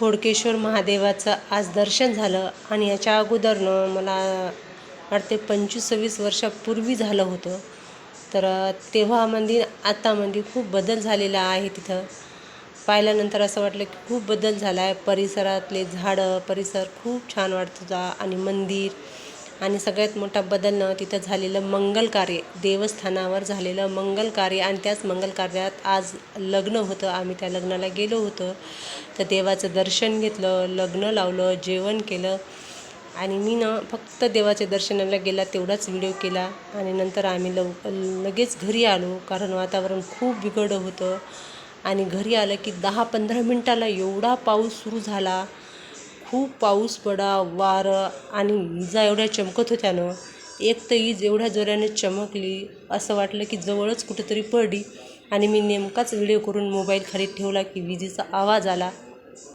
खोडकेश्वर महादेवाचं आज दर्शन झालं आणि याच्या अगोदरनं मला वाटते पंचवीस सव्वीस वर्षापूर्वी झालं होतं. तर तेव्हा मंदिर आता मंदिर खूप बदल झालेला आहे तिथं. पाहिल्यानंतर असं वाटलं की खूप बदल झाला आहे परिसरातले झाडं परिसर खूप छान वाटत होता आणि मंदिर आणि सगळ्यात मोठा बदल न तिथं झालेलं मंगल कार्य देवस्थानावर झालेलं मंगल कार्य आणि त्याच मंगल कार्यात आज लग्न होतं. आम्ही त्या लग्नाला गेलो होतो. तर देवाचं दर्शन घेतलं लग्न लावलं जेवण केलं. आणि मी ना फक्त देवाच्या दर्शनाला गेला तेवढाच व्हिडिओ केला. आणि नंतर आम्ही लव लगेच घरी आलो कारण वातावरण खूप बिघडं होतं. आणि घरी आलं की दहा पंधरा मिनटाला एवढा पाऊस सुरू झाला. खूप पाऊस पडा वारं आणि विजा एवढ्या चमकत होत्या ना एक तर वीज एवढ्या जोराने चमकली असं वाटलं की जवळच कुठेतरी पडली. आणि मी नेमकाच व्हिडिओ करून मोबाईल खाली ठेवला की विजेचा आवाज आला.